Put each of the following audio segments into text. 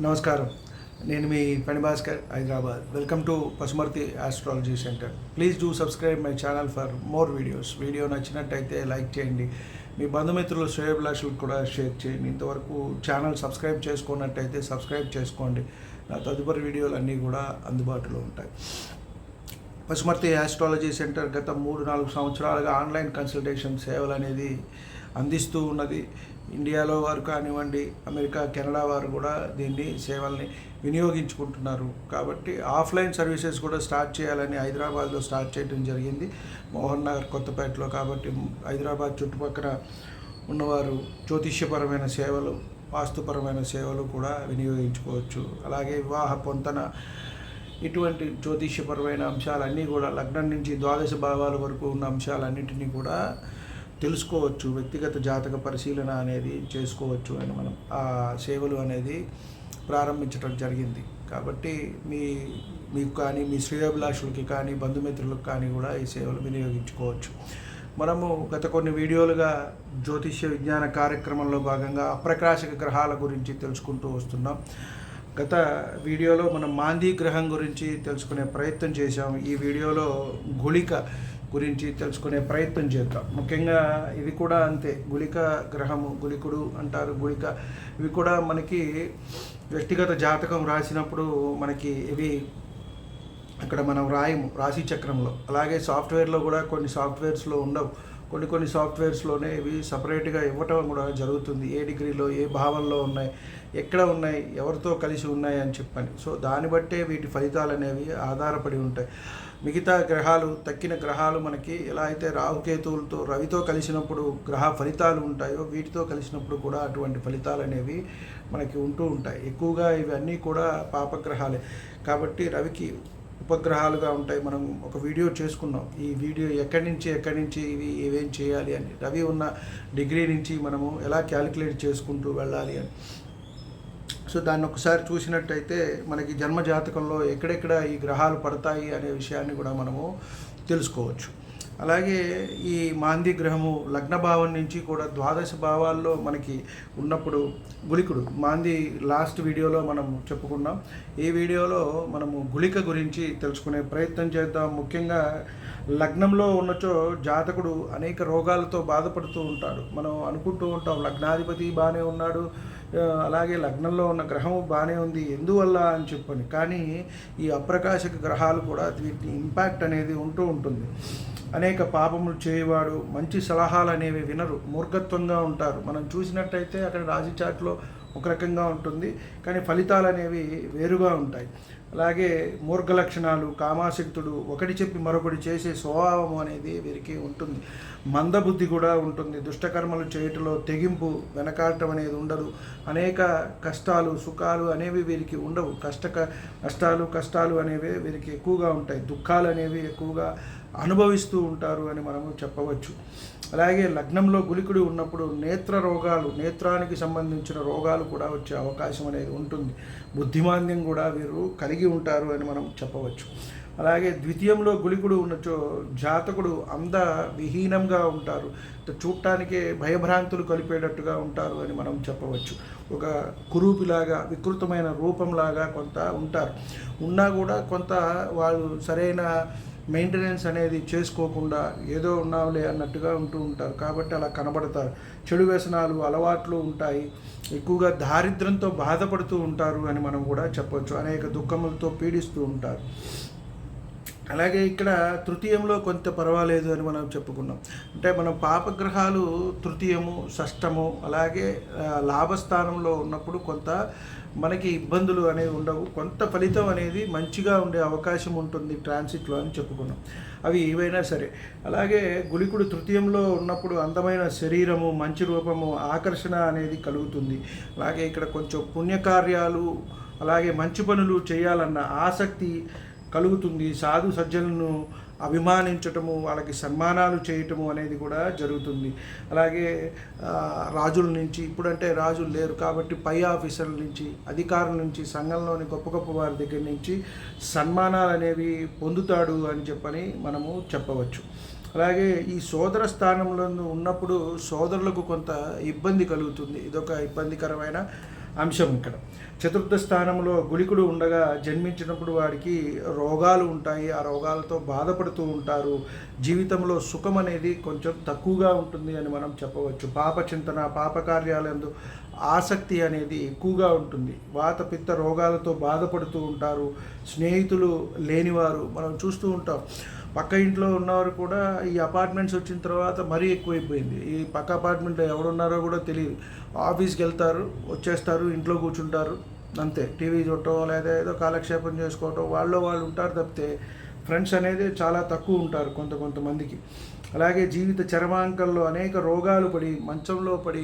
నమస్కారం. నేను మీ పని Bhaskar Hyderabad. Welcome to Pasumarthi astrology centre please do subscribe my channel for more videos video నచ్చినట్టయితే like చేయండి. మీ బంధుమిత్రులు శ్రేయభిలాషులు కూడా షేర్ చేయండి. ఇంతవరకు ఛానల్ సబ్స్క్రైబ్ చేసుకున్నట్టయితే సబ్స్క్రైబ్ చేసుకోండి. నా తదుపరి వీడియోలు అన్నీ కూడా అందుబాటులో ఉంటాయి. పశుమర్తి ఆస్ట్రాలజీ సెంటర్ గత మూడు నాలుగు సంవత్సరాలుగా ఆన్లైన్ కన్సల్టేషన్ సేవలు అనేది అందిస్తూ ఉన్నది. ఇండియాలో వారు కానివ్వండి అమెరికా కెనడా వారు కూడా దీన్ని సేవల్ని వినియోగించుకుంటున్నారు. కాబట్టి ఆఫ్లైన్ సర్వీసెస్ కూడా స్టార్ట్ చేయాలని హైదరాబాద్లో స్టార్ట్ చేయడం జరిగింది. మోహన్ నగర్ కొత్తపేటలో కాబట్టి హైదరాబాద్ చుట్టుపక్కల ఉన్నవారు జ్యోతిష్యపరమైన సేవలు వాస్తుపరమైన సేవలు కూడా వినియోగించుకోవచ్చు. అలాగే వివాహ పొంతన ఇటువంటి జ్యోతిష్యపరమైన అంశాలన్నీ కూడా లగ్నం నుంచి ద్వాదశ భావాల వరకు ఉన్న అంశాలన్నింటినీ కూడా తెలుసుకోవచ్చు వ్యక్తిగత జాతక పరిశీలన అనేది చేసుకోవచ్చు అని మనం ఆ సేవలు అనేది ప్రారంభించడం జరిగింది. కాబట్టి మీ మీకు కానీ మీ శ్రేయోభిలాషులకి కానీ బంధుమిత్రులకు కానీ కూడా ఈ సేవలు వినియోగించుకోవచ్చు. మనము గత కొన్ని వీడియోలుగా జ్యోతిష్య విజ్ఞాన కార్యక్రమంలో భాగంగా అప్రకాశక గ్రహాల గురించి తెలుసుకుంటూ వస్తున్నాం. గత వీడియోలో మనం మాందీ గ్రహం గురించి తెలుసుకునే ప్రయత్నం చేశాం ఈ వీడియోలో గుళిక గురించి తెలుసుకునే ప్రయత్నం చేద్దాం. ముఖ్యంగా ఇది కూడా అంతే. గుళిక గ్రహము గుళికుడు అంటారు. గుళిక ఇవి కూడా మనకి వ్యక్తిగత జాతకం రాసినప్పుడు మనకి ఇవి అక్కడ మనం రాయము రాశి చక్రంలో. అలాగే సాఫ్ట్వేర్లో కూడా కొన్ని సాఫ్ట్వేర్స్లో ఉండవు. కొన్ని కొన్ని సాఫ్ట్వేర్స్లోనే ఇవి సపరేట్గా ఇవ్వటం కూడా జరుగుతుంది. ఏ డిగ్రీలో ఏ భావంలో ఉన్నాయి ఎక్కడ ఉన్నాయి ఎవరితో కలిసి ఉన్నాయి అని చెప్పని. సో దాన్ని బట్టే వీటి ఫలితాలు అనేవి ఆధారపడి ఉంటాయి. మిగతా గ్రహాలు తక్కిన గ్రహాలు మనకి ఎలా అయితే రాహుకేతువులతో రవితో కలిసినప్పుడు గ్రహ ఫలితాలు ఉంటాయో వీటితో కలిసినప్పుడు కూడా అటువంటి ఫలితాలు అనేవి మనకి ఉంటూ ఉంటాయి. ఎక్కువగా ఇవన్నీ కూడా పాపగ్రహాలే. కాబట్టి రవికి ఉపగ్రహాలుగా ఉంటాయి. మనం ఒక వీడియో చేసుకున్నాం. ఈ వీడియో ఎక్కడి నుంచి ఎక్కడి నుంచి ఇవి ఏమేం చేయాలి అని. రవి ఉన్న డిగ్రీ నుంచి మనము ఎలా క్యాలిక్యులేట్ చేసుకుంటూ వెళ్ళాలి అని. సో దాన్ని ఒకసారి చూసినట్టయితే మనకి జన్మ జాతకంలో ఎక్కడెక్కడ ఈ గ్రహాలు పడతాయి అనే విషయాన్ని కూడా మనము తెలుసుకోవచ్చు. అలాగే ఈ మాంది గ్రహము లగ్న భావం నుంచి కూడా ద్వాదశ భావాల్లో మనకి ఉన్నప్పుడు గుళికుడు మాంది లాస్ట్ వీడియోలో మనం చెప్పుకున్నాం. ఈ వీడియోలో మనము గుళిక గురించి తెలుసుకునే ప్రయత్నం చేద్దాం. ముఖ్యంగా లగ్నంలో ఉన్నచో జాతకుడు అనేక రోగాలతో బాధపడుతూ ఉంటాడు. మనం అనుకుంటూ ఉంటాం లగ్నాధిపతి బాగానే ఉన్నాడు అలాగే లగ్నంలో ఉన్న గ్రహం బాగానే ఉంది ఎందువల్ల అని చెప్పని. కానీ ఈ అప్రకాశక గ్రహాలు కూడా వీటి ఇంపాక్ట్ అనేది ఉంటూ ఉంటుంది. అనేక పాపములు చేయవాడు మంచి సలహాలు అనేవి వినరు మూర్ఖత్వంగా ఉంటారు. మనం చూసినట్టయితే అక్కడ రాజీచాట్లో ఒక రకంగా ఉంటుంది కానీ ఫలితాలు అనేవి వేరుగా ఉంటాయి. అలాగే మూర్ఖ లక్షణాలు కామాశక్తుడు ఒకటి చెప్పి మరొకటి చేసే స్వభావం అనేది వీరికి ఉంటుంది. మందబుద్ధి కూడా ఉంటుంది. దుష్టకర్మలు చేయటంలో తెగింపు వెనకాడటం అనేది ఉండదు. అనేక కష్టాలు సుఖాలు అనేవి వీరికి ఉండవు. కష్ట కష్టాలు కష్టాలు అనేవి వీరికి ఎక్కువగా ఉంటాయి. దుఃఖాలు అనేవి ఎక్కువగా అనుభవిస్తూ ఉంటారు అని మనము చెప్పవచ్చు. అలాగే లగ్నంలో గులికుడు ఉన్నప్పుడు నేత్ర రోగాలు నేత్రానికి సంబంధించిన రోగాలు కూడా వచ్చే అవకాశం అనేది ఉంటుంది. బుద్ధిమాంద్యం కూడా వీరు కలిగి ఉంటారు అని మనం చెప్పవచ్చు. అలాగే ద్వితీయంలో గులికుడు ఉన్నచో జాతకుడు అంద విహీనంగా ఉంటారు. చూడటానికే భయభ్రాంతులు కలిపేటట్టుగా ఉంటారు అని మనం చెప్పవచ్చు. ఒక కురూపిలాగా వికృతమైన రూపంలాగా కొంత ఉంటారు. ఉన్నా కూడా కొంత వాళ్ళు సరైన మెయింటెనెన్స్ అనేది చేసుకోకుండా ఏదో ఉన్నాంలే అన్నట్టుగా ఉంటూ ఉంటారు. కాబట్టి అలా కనబడతారు. చెడు వ్యసనాలు అలవాట్లు ఉంటాయి. ఎక్కువగా దారిద్ర్యంతో బాధపడుతూ ఉంటారు అని మనం కూడా చెప్పవచ్చు అనేక దుఃఖములతో పీడిస్తూ ఉంటారు. అలాగే ఇక్కడ తృతీయంలో కొంత పర్వాలేదు అని మనం చెప్పుకున్నాం. అంటే మనం పాపగ్రహాలు తృతీయము షష్టము అలాగే లాభస్థానంలో ఉన్నప్పుడు కొంత మనకి ఇబ్బందులు అనేవి ఉండవు. కొంత ఫలితం అనేది మంచిగా ఉండే అవకాశం ఉంటుంది ట్రాన్సిట్లో అని చెప్పుకున్నాం. అవి ఏవైనా సరే. అలాగే గుళికుడు తృతీయంలో ఉన్నప్పుడు అందమైన శరీరము మంచి రూపము ఆకర్షణ అనేది కలుగుతుంది. అలాగే ఇక్కడ కొంచెం పుణ్యకార్యాలు అలాగే మంచి పనులు చేయాలన్న ఆసక్తి కలుగుతుంది. సాధు సజ్జలను అభిమానించటము వాళ్ళకి సన్మానాలు చేయటము అనేది కూడా జరుగుతుంది. అలాగే రాజుల నుంచి ఇప్పుడంటే రాజులు లేరు కాబట్టి పై ఆఫీసర్ల నుంచి అధికారుల నుంచి సంఘంలోని గొప్ప గొప్ప వారి దగ్గర నుంచి సన్మానాలు అనేవి పొందుతాడు అని చెప్పని మనము చెప్పవచ్చు. అలాగే ఈ సోదర స్థానంలో ఉన్నప్పుడు సోదరులకు కొంత ఇబ్బంది కలుగుతుంది. ఇదొక ఇబ్బందికరమైన అంశం ఇక్కడ. చతుర్థ స్థానంలో గుళికుడు ఉండగా జన్మించినప్పుడు వాడికి రోగాలు ఉంటాయి. ఆ రోగాలతో బాధపడుతూ ఉంటారు. జీవితంలో సుఖం అనేది కొంచెం తక్కువగా ఉంటుంది అని మనం చెప్పవచ్చు. పాప చింతన పాప కార్యాలందు ఆసక్తి అనేది ఎక్కువగా ఉంటుంది. వాత పిత్త రోగాలతో బాధపడుతూ ఉంటారు. స్నేహితులు లేనివారు మనం చూస్తూ ఉంటాం. పక్క ఇంట్లో ఉన్నవారు కూడా ఈ అపార్ట్మెంట్స్ వచ్చిన తర్వాత మరీ ఎక్కువైపోయింది. ఈ పక్క అపార్ట్మెంట్లో ఎవరున్నారో కూడా తెలియదు. ఆఫీస్కి వెళ్తారు వచ్చేస్తారు ఇంట్లో కూర్చుంటారు. అంతే. టీవీ చూడటం లేదా ఏదో కాలక్షేపం చేసుకోవటం వాళ్ళు వాళ్ళు ఉంటారు తప్పితే ఫ్రెండ్స్ అనేది చాలా తక్కువ ఉంటారు కొంత కొంతమందికి. అలాగే జీవిత చరమాంకంలో అనేక రోగాలు పడి మంచంలో పడి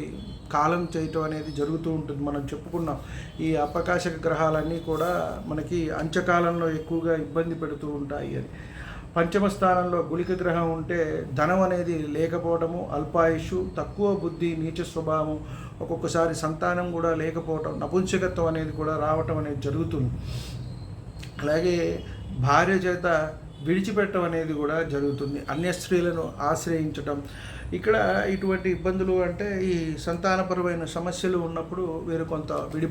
కాలం చేయటం అనేది జరుగుతూ ఉంటుంది. మనం చెప్పుకున్నాం. ఈ అపకాశక గ్రహాలన్నీ కూడా మనకి అంచకాలంలో ఎక్కువగా ఇబ్బంది పెడుతూ ఉంటాయి అని. పంచమ స్థానంలో గుళిక గ్రహం ఉంటే ధనం అనేది లేకపోవటము అల్పాయుషు తక్కువ బుద్ధి నీచ స్వభావం ఒక్కొక్కసారి సంతానం కూడా లేకపోవటం నపుంసకత్వం అనేది కూడా రావటం అనేది జరుగుతుంది. అలాగే భార్య చేత విడిచిపెట్టడం అనేది కూడా జరుగుతుంది. అన్య స్త్రీలను ఆశ్రయించటం. ఇక్కడ ఇటువంటి ఇబ్బందులు అంటే ఈ సంతానపరమైన సమస్యలు ఉన్నప్పుడు వీరు కొంత విడి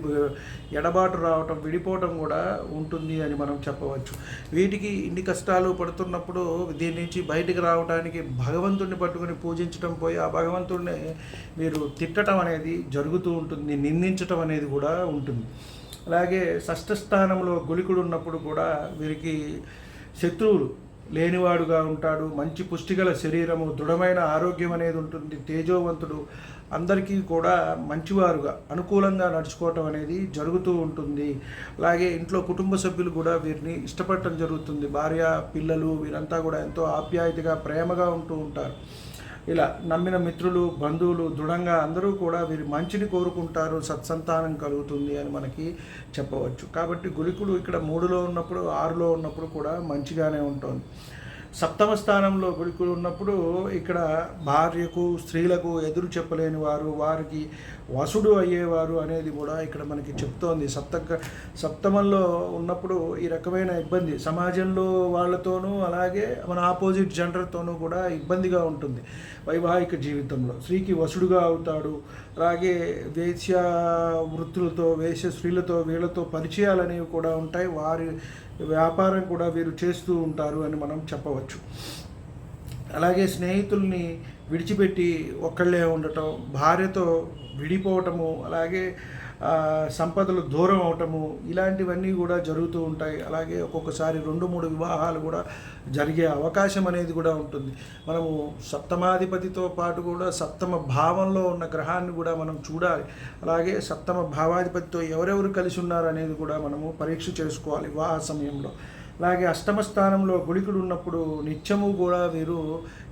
ఎడబాటు రావటం విడిపోవటం కూడా ఉంటుంది అని మనం చెప్పవచ్చు. వీటికి ఇన్ని కష్టాలు పడుతున్నప్పుడు దీని నుంచి బయటికి రావడానికి భగవంతుడిని పట్టుకొని పూజించడం పోయి ఆ భగవంతుడిని మీరు తిట్టడం అనేది జరుగుతూ ఉంటుంది. నిందించటం అనేది కూడా ఉంటుంది. అలాగే షష్ఠ స్థానంలో గులికుడు ఉన్నప్పుడు కూడా వీరికి శత్రువులు లేనివాడుగా ఉంటాడు. మంచి పుష్టిగల శరీరము దృఢమైన ఆరోగ్యం అనేది ఉంటుంది. తేజోవంతుడు అందరికీ కూడా మంచివారుగా అనుకూలంగా నడుచుకోవటం అనేది జరుగుతూ ఉంటుంది. అలాగే ఇంట్లో కుటుంబ సభ్యులు కూడా వీరిని ఇష్టపడటం జరుగుతుంది. భార్య పిల్లలు వీరంతా కూడా ఎంతో ఆప్యాయతగా ప్రేమగా ఉంటూ ఉంటారు. ఇలా నమ్మిన మిత్రులు బంధువులు దృఢంగా అందరూ కూడా వీరి మంచిని కోరుకుంటారు సత్సంతానం కలుగుతుంది అని మనకి చెప్పవచ్చు. కాబట్టి గులికుడు ఇక్కడ మూడులో ఉన్నప్పుడు ఆరులో ఉన్నప్పుడు కూడా మంచిగానే ఉంటుంది. సప్తమ స్థానంలో గుళికుడు ఉన్నప్పుడు ఇక్కడ భార్యకు స్త్రీలకు ఎదురు చెప్పలేని వారు వారికి వసుడు అయ్యేవారు అనేది కూడా ఇక్కడ మనకి చెప్తోంది. సప్త సప్తమంలో ఉన్నప్పుడు ఈ రకమైన ఇబ్బంది. సమాజంలో వాళ్ళతోనూ అలాగే మన ఆపోజిట్ జెండర్తోనూ కూడా ఇబ్బందిగా ఉంటుంది వైవాహిక జీవితంలో. స్త్రీకి వసుడుగా అవుతాడు అలాగే వేశ్య వృత్తులతో వేశ్య స్త్రీలతో వీళ్ళతో పరిచయాలు అనేవి కూడా ఉంటాయి. వారి వ్యాపారం కూడా వీరు చేస్తూ ఉంటారు అని మనం చెప్పవచ్చు. అలాగే స్నేహితుల్ని విడిచిపెట్టి ఒక్కళ్ళే ఉండటం భార్యతో విడిపోవటము అలాగే సంపదలు దూరం అవటము ఇలాంటివన్నీ కూడా జరుగుతూ ఉంటాయి. అలాగే ఒక్కొక్కసారి రెండు మూడు వివాహాలు కూడా జరిగే అవకాశం అనేది కూడా ఉంటుంది. మనము సప్తమాధిపతితో పాటు కూడా సప్తమ భావంలో ఉన్న గ్రహాన్ని కూడా మనం చూడాలి. అలాగే సప్తమ భావాధిపతితో ఎవరెవరు కలిసి ఉన్నారు అనేది కూడా మనము పరీక్ష చేసుకోవాలి. వివాహ సమయంలో అలాగే అష్టమ స్థానంలో గుళికుడు ఉన్నప్పుడు నిత్యము కూడా వీరు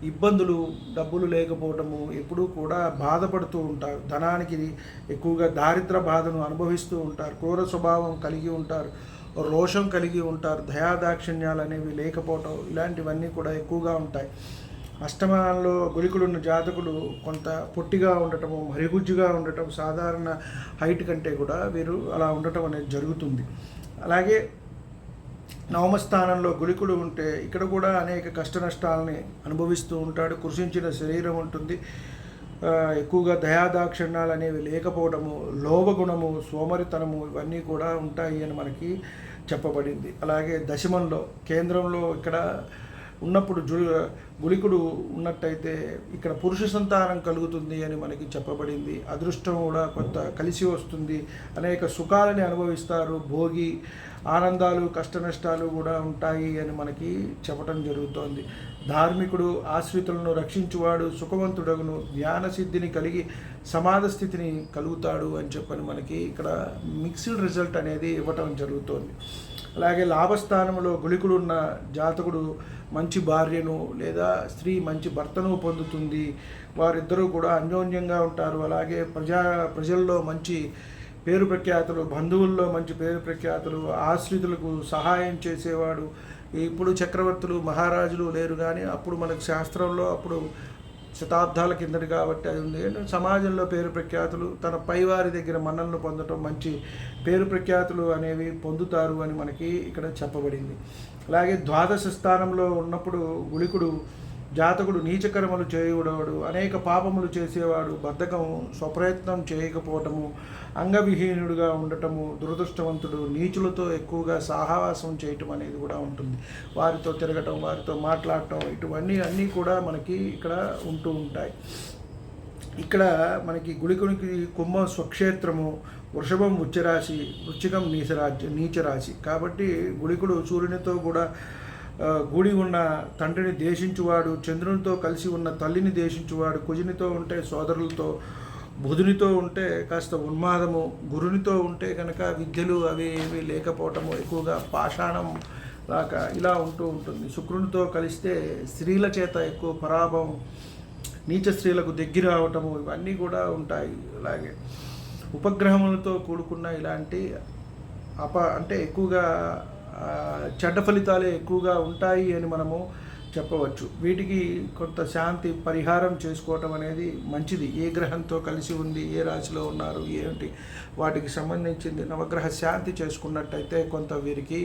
ఇబ్బందులు డబ్బులు లేకపోవటము ఎప్పుడూ కూడా బాధపడుతూ ఉంటారు. ధనానికి ఎక్కువగా దారిద్ర బాధను అనుభవిస్తూ ఉంటారు. క్రూర స్వభావం కలిగి ఉంటారు. రోషం కలిగి ఉంటారు. దయాదాక్షిణ్యాలు అనేవి లేకపోవటం ఇలాంటివన్నీ కూడా ఎక్కువగా ఉంటాయి. అష్టమానంలో గుళికుడున్న జాతకులు కొంత పొట్టిగా ఉండటము మరిగుజ్జుగా ఉండటం సాధారణ హైట్ కంటే కూడా వీరు అలా ఉండటం అనేది జరుగుతుంది. అలాగే నవమస్థానంలో గులికుడు ఉంటే ఇక్కడ కూడా అనేక కష్ట నష్టాలని అనుభవిస్తూ ఉంటాడు. కృషించిన శరీరం ఉంటుంది. ఎక్కువగా దయాదాక్షిణ్యాలు అనేవి లేకపోవడము లోభగుణము సోమరితనము ఇవన్నీ కూడా ఉంటాయి అని మనకి చెప్పబడింది. అలాగే దశమంలో కేంద్రంలో ఇక్కడ ఉన్నప్పుడు జు గుళికుడు ఉన్నట్టయితే ఇక్కడ పురుష సంతానం కలుగుతుంది అని మనకి చెప్పబడింది. అదృష్టం కూడా కొంత కలిసి వస్తుంది. అనేక సుఖాలని అనుభవిస్తారు. భోగి ఆనందాలు కష్ట నష్టాలు కూడా ఉంటాయి అని మనకి చెప్పటం జరుగుతోంది. ధార్మికుడు ఆశ్రితులను రక్షించువాడు సుఖవంతుడగును ధ్యాన సిద్ధిని కలిగి సమాధ స్థితిని కలుగుతాడు అని చెప్పని మనకి ఇక్కడ మిక్స్డ్ రిజల్ట్ అనేది ఇవ్వటం జరుగుతోంది. అలాగే లాభస్థానంలో గుళికుడున్న జాతకుడు మంచి భార్యను లేదా స్త్రీ మంచి భర్తను పొందుతుంది. వారిద్దరూ కూడా అన్యోన్యంగా ఉంటారు. అలాగే ప్రజా ప్రజల్లో మంచి పేరు ప్రఖ్యాతులు బంధువుల్లో మంచి పేరు ప్రఖ్యాతులు ఆశ్రితులకు సహాయం చేసేవాడు. ఇప్పుడు చక్రవర్తులు మహారాజులు లేరు కానీ అప్పుడు మనకు శాస్త్రంలో అప్పుడు శతాబ్దాల కిందటి కాబట్టి అది ఉంది. సమాజంలో పేరు ప్రఖ్యాతులు తన పైవారి దగ్గర మన్నలను పొందటం మంచి పేరు ప్రఖ్యాతులు అనేవి పొందుతారు అని మనకి ఇక్కడ చెప్పబడింది. అలాగే ద్వాదశ స్థానంలో ఉన్నప్పుడు గుళికుడు జాతకుడు నీచకర్మలు చేయుడవాడు అనేక పాపములు చేసేవాడు బద్ధకం స్వప్రయత్నం చేయకపోవటము అంగవిహీనుడిగా ఉండటము దురదృష్టవంతుడు నీచులతో ఎక్కువగా సాహవాసం చేయటం అనేది కూడా ఉంటుంది. వారితో తిరగటం వారితో మాట్లాడటం ఇటువన్నీ అన్నీ కూడా మనకి ఇక్కడ ఉంటూ ఉంటాయి. ఇక్కడ మనకి గుళికునికి కుంభం స్వక్షేత్రము వృషభం ఉచ్చరాశి వృచ్చికం నీచరాశి నీచరాశి. కాబట్టి గుళికుడు సూర్యునితో కూడా ఆ, గుడి ఉన్న తండ్రిని దేశించువాడు చంద్రునితో కలిసి ఉన్న తల్లిని దేశించువాడు కుజునితో ఉంటే సోదరులతో బుధునితో ఉంటే కాస్త ఉన్మాదము గురునితో ఉంటే కనుక విద్యలు అవి ఇవి లేకపోవటము ఎక్కువగా పాషాణం లాగా ఇలా ఉంటూ ఉంటుంది. శుక్రునితో కలిస్తే స్త్రీల చేత ఎక్కువ పరాభవం నీచ స్త్రీలకు దగ్గర అవటము ఇవన్నీ కూడా ఉంటాయి అలాగే. ఉపగ్రహములతో కూడుకున్న ఇలాంటి అప అంటే ఎక్కువగా చెడ్డ ఫలితాలే ఎక్కువగా ఉంటాయి అని మనము చెప్పవచ్చు. వీటికి కొంత శాంతి పరిహారం చేసుకోవటం అనేది మంచిది. ఏ గ్రహంతో కలిసి ఉంది ఏ రాశిలో ఉన్నారు ఏంటి వాటికి సంబంధించింది నవగ్రహ శాంతి చేసుకున్నట్టయితే కొంత వీరికి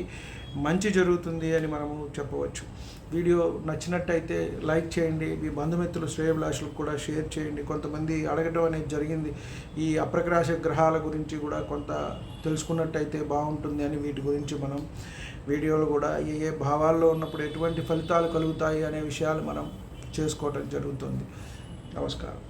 మంచి జరుగుతుంది అని మనము చెప్పవచ్చు. వీడియో నచ్చినట్టయితే లైక్ చేయండి మీ బంధుమిత్రులు శ్రేయభిలాషులకు కూడా షేర్ చేయండి. కొంతమంది అడగడం అనేది జరిగింది. ఈ అప్రకాశ గ్రహాల గురించి కూడా కొంత తెలుసుకున్నట్టయితే బాగుంటుంది అని వీటి గురించి మనం వీడియోలు కూడా ఏ ఏ భావాల్లో ఉన్నప్పుడు ఎటువంటి ఫలితాలు కలుగుతాయి అనే విషయాలు మనం చేసుకోవటం జరుగుతుంది. నమస్కారం.